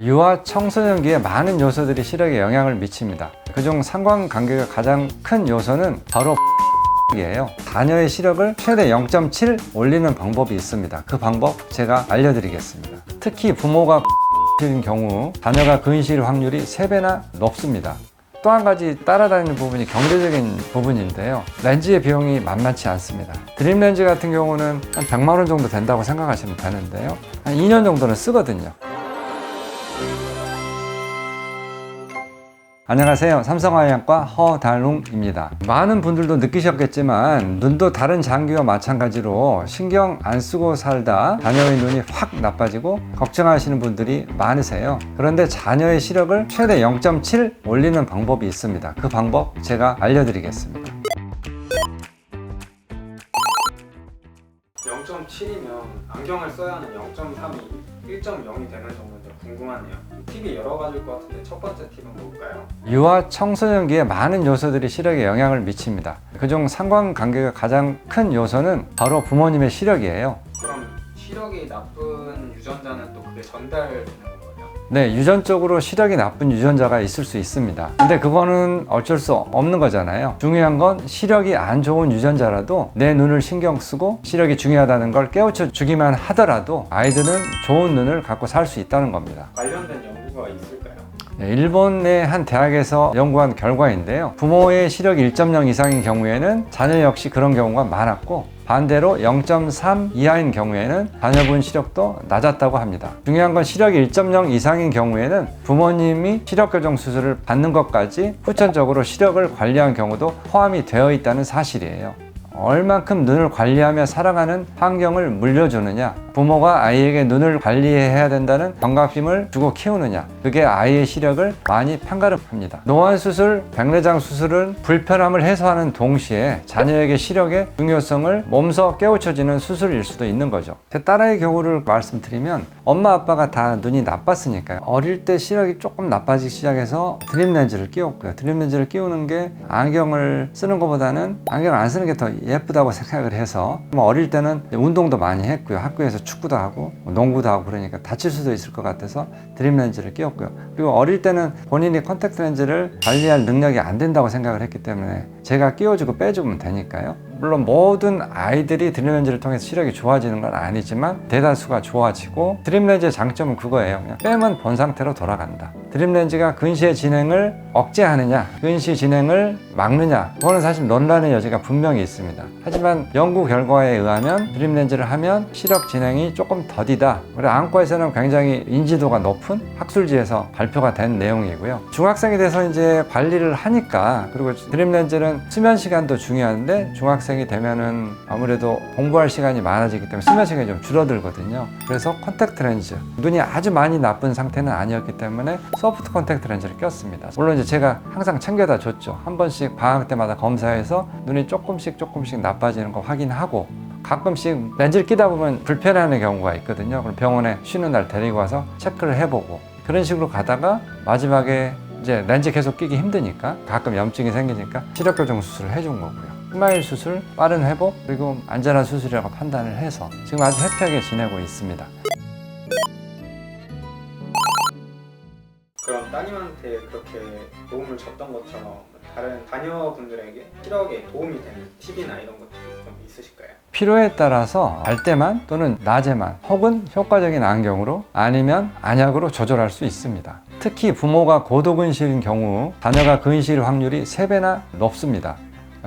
유아 청소년기에 많은 요소들이 시력에 영향을 미칩니다. 그중 상관관계가 가장 큰 요소는 바로 이에요. 자녀의 시력을 최대 0.7 올리는 방법이 있습니다. 그 방법 제가 알려드리겠습니다. 특히 부모가 인 경우 자녀가 근시일 확률이 3배나 높습니다. 또 한 가지 따라다니는 부분이 경제적인 부분인데요. 렌즈의 비용이 만만치 않습니다. 드림 렌즈 같은 경우는 한 100만 원 정도 된다고 생각하시면 되는데요. 한 2년 정도는 쓰거든요. 안녕하세요. 삼성아이학과 허달웅입니다. 많은 분들도 느끼셨겠지만 눈도 다른 장기와 마찬가지로 신경 안 쓰고 살다 자녀의 눈이 확 나빠지고 걱정하시는 분들이 많으세요. 그런데 자녀의 시력을 최대 0.7 올리는 방법이 있습니다. 그 방법 제가 알려드리겠습니다. 0.7이면 안경을 써야 하는 0.3이 1.0이 되는 정도인데 궁금하네요. 팁이 여러 가지일 것 같은데 첫 번째 팁은 뭘까요? 유아 청소년기에 많은 요소들이 시력에 영향을 미칩니다. 그중 상관관계가 가장 큰 요소는 바로 부모님의 시력이에요. 그럼 시력이 나쁜 유전자는 또 그게 전달되는 건가요? 네, 유전적으로 시력이 나쁜 유전자가 있을 수 있습니다. 근데 그거는 어쩔 수 없는 거잖아요. 중요한 건 시력이 안 좋은 유전자라도 내 눈을 신경 쓰고 시력이 중요하다는 걸 깨우쳐 주기만 하더라도 아이들은 좋은 눈을 갖고 살 수 있다는 겁니다. 관련된 연구가 있을까요? 네, 일본의 한 대학에서 연구한 결과인데요. 부모의 시력 1.0 이상인 경우에는 자녀 역시 그런 경우가 많았고 반대로 0.3 이하인 경우에는 자녀분 시력도 낮았다고 합니다. 중요한 건 시력이 1.0 이상인 경우에는 부모님이 시력 교정 수술을 받는 것까지 후천적으로 시력을 관리한 경우도 포함이 되어 있다는 사실이에요. 얼만큼 눈을 관리하며 살아가는 환경을 물려주느냐, 부모가 아이에게 눈을 관리해야 된다는 경각심을 주고 키우느냐, 그게 아이의 시력을 많이 판가름합니다. 노안 수술, 백내장 수술은 불편함을 해소하는 동시에 자녀에게 시력의 중요성을 몸소 깨우쳐지는 수술일 수도 있는 거죠. 제 딸아이 경우를 말씀드리면 엄마 아빠가 다 눈이 나빴으니까요. 어릴 때 시력이 조금 나빠지기 시작해서 드림 렌즈를 끼웠고요. 드림 렌즈를 끼우는 게 안경을 쓰는 것보다는 안경을 안 쓰는 게 더 예쁘다고 생각을 해서 뭐 어릴 때는 운동도 많이 했고요. 학교에서 축구도 하고 뭐 농구도 하고 그러니까 다칠 수도 있을 것 같아서 드림 렌즈를 끼웠고요. 그리고 어릴 때는 본인이 컨택트 렌즈를 관리할 능력이 안 된다고 생각을 했기 때문에 제가 끼워주고 빼주면 되니까요. 물론 모든 아이들이 드림렌즈를 통해서 시력이 좋아지는 건 아니지만 대다수가 좋아지고 드림렌즈의 장점은 그거예요. 그냥 빼면 본 상태로 돌아간다. 드림렌즈가 근시의 진행을 억제하느냐, 근시 진행을 막느냐, 그거는 사실 논란의 여지가 분명히 있습니다. 하지만 연구 결과에 의하면 드림렌즈를 하면 시력 진행이 조금 더디다. 그리고 안과에서는 굉장히 인지도가 높은 학술지에서 발표가 된 내용이고요. 중학생이 돼서 이제 관리를 하니까 그리고 드림렌즈는 수면 시간도 중요한데 중학생 이 되면은 아무래도 공부할 시간이 많아지기 때문에 수면 시간이 좀 줄어들거든요. 그래서 컨택트 렌즈 눈이 아주 많이 나쁜 상태는 아니었기 때문에 소프트 컨택트 렌즈를 꼈습니다. 물론 이제 제가 항상 챙겨다 줬죠. 한 번씩 방학 때마다 검사해서 눈이 조금씩 조금씩 나빠지는 거 확인하고 가끔씩 렌즈를 끼다 보면 불편해하는 경우가 있거든요. 그럼 병원에 쉬는 날 데리고 와서 체크를 해보고 그런 식으로 가다가 마지막에 이제 렌즈 계속 끼기 힘드니까 가끔 염증이 생기니까 시력 교정 수술을 해준 거고요. 스마일 수술, 빠른 회복, 그리고 안전한 수술이라고 판단을 해서 지금 아주 해피하게 지내고 있습니다. 그럼 따님한테 그렇게 도움을 줬던 것처럼 다른 자녀분들에게 시력에 도움이 되는 팁이나 이런 것들이 좀 있으실까요? 필요에 따라서 잘 때만 또는 낮에만 혹은 효과적인 안경으로 아니면 안약으로 조절할 수 있습니다. 특히 부모가 고도근시인 경우 자녀가 근시일 확률이 3배나 높습니다.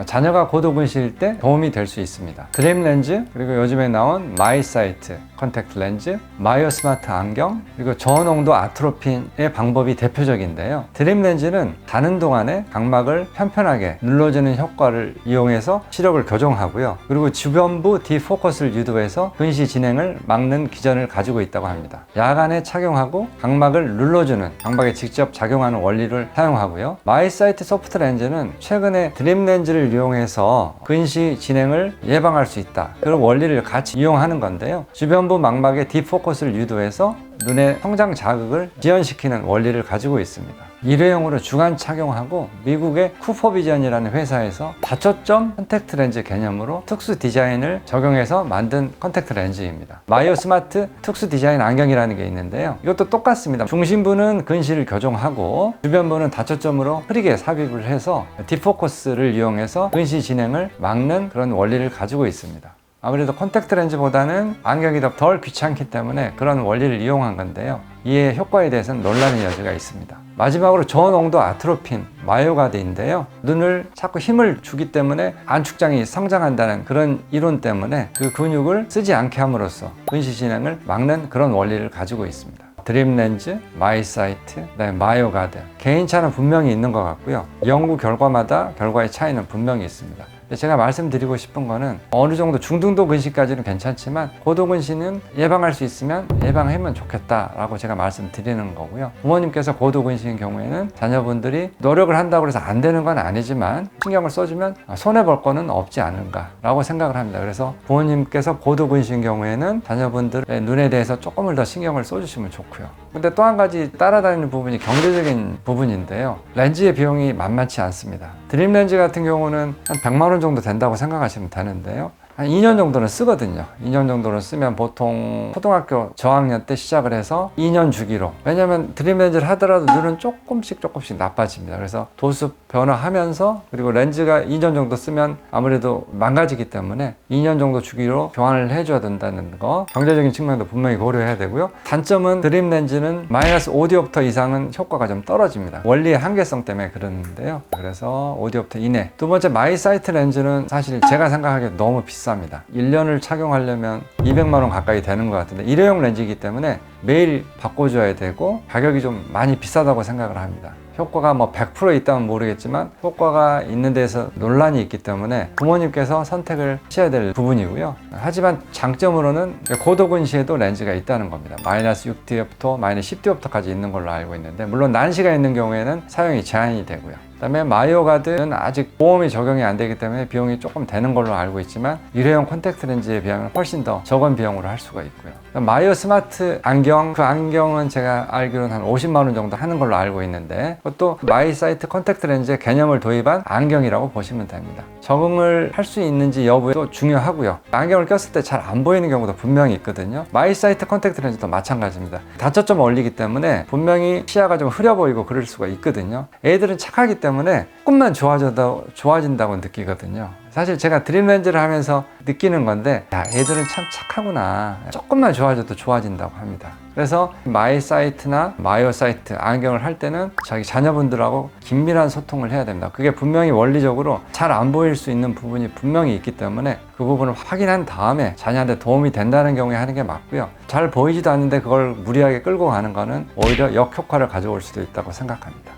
자녀가 고도근시일 때 도움이 될 수 있습니다. 드림 렌즈, 그리고 요즘에 나온 마이 사이트 컨택트 렌즈, 마이오 스마트 안경, 그리고 저농도 아트로핀의 방법이 대표적인데요. 드림 렌즈는 자는 동안에 각막을 편편하게 눌러주는 효과를 이용해서 시력을 교정하고요. 그리고 주변부 디포커스를 유도해서 근시 진행을 막는 기전을 가지고 있다고 합니다. 야간에 착용하고 각막을 눌러주는 각막에 직접 작용하는 원리를 사용하고요. 마이 사이트 소프트 렌즈는 최근에 드림 렌즈를 이용해서 근시 진행을 예방할 수 있다. 그런 원리를 같이 이용하는 건데요. 주변부 망막의 디포커스를 유도해서 눈의 성장 자극을 지연시키는 원리를 가지고 있습니다. 일회용으로 주간 착용하고 미국의 쿠퍼비전이라는 회사에서 다초점 컨택트 렌즈 개념으로 특수 디자인을 적용해서 만든 컨택트 렌즈입니다. 마이오 스마트 특수 디자인 안경이라는 게 있는데요. 이것도 똑같습니다. 중심부는 근시를 교정하고 주변부는 다초점으로 흐리게 삽입을 해서 디포커스를 이용해서 근시 진행을 막는 그런 원리를 가지고 있습니다. 아무래도 컨택트 렌즈보다는 안경이 더 덜 귀찮기 때문에 그런 원리를 이용한 건데요. 이의 효과에 대해서는 논란의 여지가 있습니다. 마지막으로 저농도 아트로핀 마요가드인데요. 눈을 자꾸 힘을 주기 때문에 안축장이 성장한다는 그런 이론 때문에 그 근육을 쓰지 않게 함으로써 근시 진행을 막는 그런 원리를 가지고 있습니다. 드림 렌즈, 마이사이트, 그다음에 마요가드 개인차는 분명히 있는 것 같고요. 연구 결과마다 결과의 차이는 분명히 있습니다. 제가 말씀드리고 싶은 거는 어느 정도 중등도 근시까지는 괜찮지만 고도 근시는 예방할 수 있으면 예방하면 좋겠다라고 제가 말씀드리는 거고요. 부모님께서 고도 근시인 경우에는 자녀분들이 노력을 한다고 해서 안 되는 건 아니지만 신경을 써주면 손해 볼 거는 없지 않은가라고 생각을 합니다. 그래서 부모님께서 고도 근시인 경우에는 자녀분들의 눈에 대해서 조금을 더 신경을 써주시면 좋고 요. 근데 또 한 가지 따라다니는 부분이 경제적인 부분인데요. 렌즈의 비용이 만만치 않습니다. 드림 렌즈 같은 경우는 한 100만 원 정도 된다고 생각하시면 되는데요. 한 2년 정도는 쓰거든요. 2년 정도는 쓰면 보통 초등학교 저학년 때 시작을 해서 2년 주기로. 왜냐면 드림 렌즈를 하더라도 눈은 조금씩 조금씩 나빠집니다. 그래서 도수 변화하면서 그리고 렌즈가 2년 정도 쓰면 아무래도 망가지기 때문에 2년 정도 주기로 교환을 해줘야 된다는 거. 경제적인 측면도 분명히 고려해야 되고요. 단점은 드림 렌즈는 마이너스 5디옵터 이상은 효과가 좀 떨어집니다. 원리의 한계성 때문에 그러는데요. 그래서 5디옵터 이내. 두 번째 마이 사이트 렌즈는 사실 제가 생각하기에 너무 비 쌉니다. 1년을 착용하려면 200만 원 가까이 되는 것 같은데 일회용 렌즈이기 때문에 매일 바꿔줘야 되고 가격이 좀 많이 비싸다고 생각을 합니다. 효과가 뭐 100% 있다면 모르겠지만 효과가 있는 데서 논란이 있기 때문에 부모님께서 선택을 하셔야 될 부분이고요. 하지만 장점으로는 고도근시에도 렌즈가 있다는 겁니다. 마이너스 6디옵터, 마이너스 10디옵터까지 있는 걸로 알고 있는데 물론 난시가 있는 경우에는 사용이 제한이 되고요. 그다음에 마이오가드는 아직 보험이 적용이 안 되기 때문에 비용이 조금 되는 걸로 알고 있지만 일회용 콘택트 렌즈에 비하면 훨씬 더 적은 비용으로 할 수가 있고요. 마이오 스마트 안경 그 안경은 제가 알기로는 한 50만 원 정도 하는 걸로 알고 있는데 그것도 마이 사이트 콘택트 렌즈의 개념을 도입한 안경이라고 보시면 됩니다. 적응을 할 수 있는지 여부도 중요하고요. 안경을 꼈을 때 잘 안 보이는 경우도 분명히 있거든요. 마이 사이트 콘택트 렌즈도 마찬가지입니다. 다초점 올리기 때문에 분명히 시야가 좀 흐려 보이고 그럴 수가 있거든요. 애들은 착하기 때문에 조금만 좋아져도 좋아진다고 느끼거든요. 사실 제가 드림 렌즈를 하면서 느끼는 건데 야 애들은 참 착하구나. 조금만 좋아져도 좋아진다고 합니다. 그래서 마이 사이트나 마이오 사이트 안경을 할 때는 자기 자녀분들하고 긴밀한 소통을 해야 됩니다. 그게 분명히 원리적으로 잘 안 보일 수 있는 부분이 분명히 있기 때문에 그 부분을 확인한 다음에 자녀한테 도움이 된다는 경우에 하는 게 맞고요. 잘 보이지도 않는데 그걸 무리하게 끌고 가는 거는 오히려 역효과를 가져올 수도 있다고 생각합니다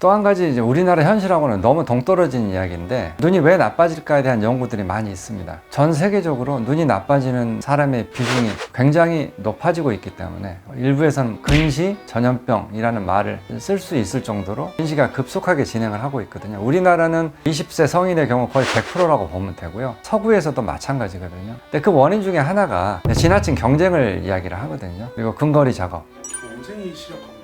또 한 가지 이제 우리나라 현실하고는 너무 동떨어진 이야기인데 눈이 왜 나빠질까에 대한 연구들이 많이 있습니다. 전 세계적으로 눈이 나빠지는 사람의 비중이 굉장히 높아지고 있기 때문에 일부에서는 근시 전염병이라는 말을 쓸 수 있을 정도로 근시가 급속하게 진행을 하고 있거든요. 우리나라는 20세 성인의 경우 거의 100%라고 보면 되고요. 서구에서도 마찬가지거든요. 근데 그 원인 중에 하나가 지나친 경쟁을 이야기를 하거든요. 그리고 근거리 작업. 경쟁이 상관이에요?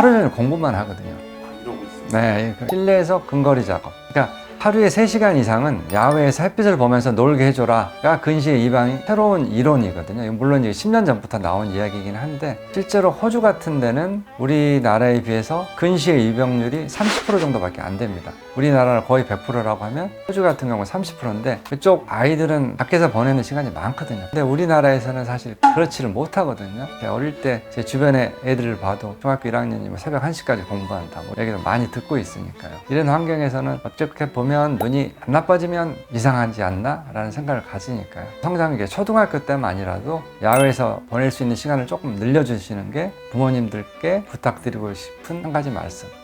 하루 종일 공부만 하거든요. 아. 네, 그 실내에서 근거리 작업. 그러니까 하루에 3시간 이상은 야외에서 햇빛을 보면서 놀게 해줘라가 근시의 이방이 새로운 이론이거든요. 물론 이게 10년 전부터 나온 이야기이긴 한데 실제로 호주 같은 데는 우리나라에 비해서 근시의 유병률이 30% 정도밖에 안 됩니다. 우리나라는 거의 100%라고 하면 호주 같은 경우는 30%인데 그쪽 아이들은 밖에서 보내는 시간이 많거든요. 근데 우리나라에서는 사실 그렇지를 못하거든요. 어릴 때 제 주변에 애들을 봐도 중학교 1학년이면 새벽 1시까지 공부한다. 뭐 얘기를 많이 듣고 있으니까요. 이런 환경에서는 어떻게 보면 눈이 안 나빠지면 이상하지 않나? 라는 생각을 가지니까요. 성장이 게 초등학교 때만이라도 야외에서 보낼 수 있는 시간을 조금 늘려주시는 게 부모님들께 부탁드리고 싶은 한 가지 말씀.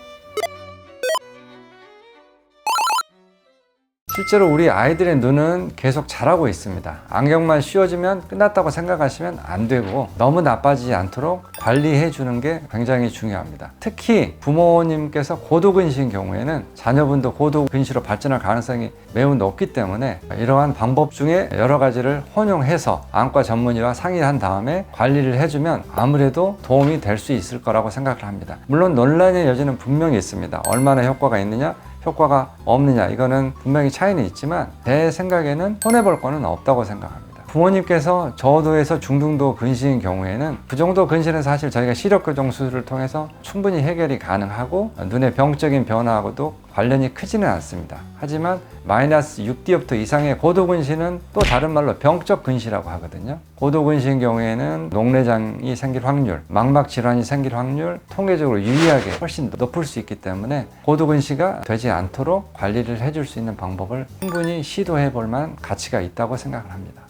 실제로 우리 아이들의 눈은 계속 자라고 있습니다. 안경만 씌워지면 끝났다고 생각하시면 안 되고 너무 나빠지지 않도록 관리해 주는 게 굉장히 중요합니다. 특히 부모님께서 고도근시인 경우에는 자녀분도 고도근시로 발전할 가능성이 매우 높기 때문에 이러한 방법 중에 여러 가지를 혼용해서 안과 전문의와 상의한 다음에 관리를 해주면 아무래도 도움이 될 수 있을 거라고 생각을 합니다. 물론 논란의 여지는 분명히 있습니다. 얼마나 효과가 있느냐, 효과가 없느냐 이거는 분명히 차이는 있지만 제 생각에는 손해볼 거는 없다고 생각합니다. 부모님께서 저도에서 중등도 근시인 경우에는 그 정도 근시는 사실 저희가 시력 교정 수술을 통해서 충분히 해결이 가능하고 눈의 병적인 변화하고도 관련이 크지는 않습니다. 하지만 마이너스 6디옵터 이상의 고도 근시는 또 다른 말로 병적 근시라고 하거든요. 고도 근시인 경우에는 녹내장이 생길 확률, 망막 질환이 생길 확률 통계적으로 유의하게 훨씬 높을 수 있기 때문에 고도 근시가 되지 않도록 관리를 해줄 수 있는 방법을 충분히 시도해 볼 만한 가치가 있다고 생각을 합니다.